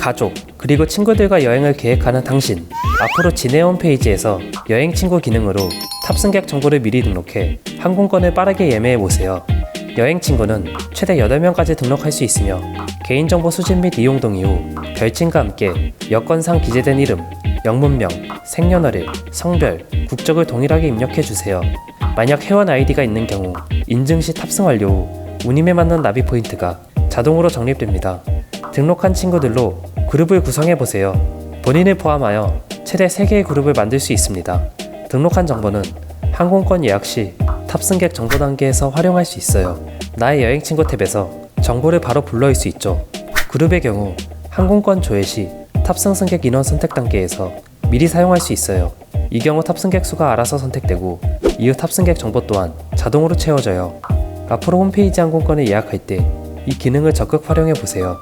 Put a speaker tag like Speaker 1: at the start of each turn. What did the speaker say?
Speaker 1: 가족, 그리고 친구들과 여행을 계획하는 당신. 앞으로 진해 홈페이지에서 여행 친구 기능으로 탑승객 정보를 미리 등록해 항공권을 빠르게 예매해 보세요. 여행 친구는 최대 8명까지 등록할 수 있으며 개인정보 수집 및 이용 동의 후 별칭과 함께 여권상 기재된 이름, 영문명, 생년월일, 성별, 국적을 동일하게 입력해 주세요. 만약 회원 아이디가 있는 경우 인증 시 탑승 완료 후 운임에 맞는 나비 포인트가 자동으로 적립됩니다. 등록한 친구들로 그룹을 구성해 보세요. 본인을 포함하여 최대 3개의 그룹을 만들 수 있습니다. 등록한 정보는 항공권 예약 시 탑승객 정보 단계에서 활용할 수 있어요. 나의 여행 친구 탭에서 정보를 바로 불러올 수 있죠. 그룹의 경우 항공권 조회 시 탑승 승객 인원 선택 단계에서 미리 사용할 수 있어요. 이 경우 탑승객 수가 알아서 선택되고 이후 탑승객 정보 또한 자동으로 채워져요. 앞으로 홈페이지 항공권을 예약할 때 이 기능을 적극 활용해 보세요.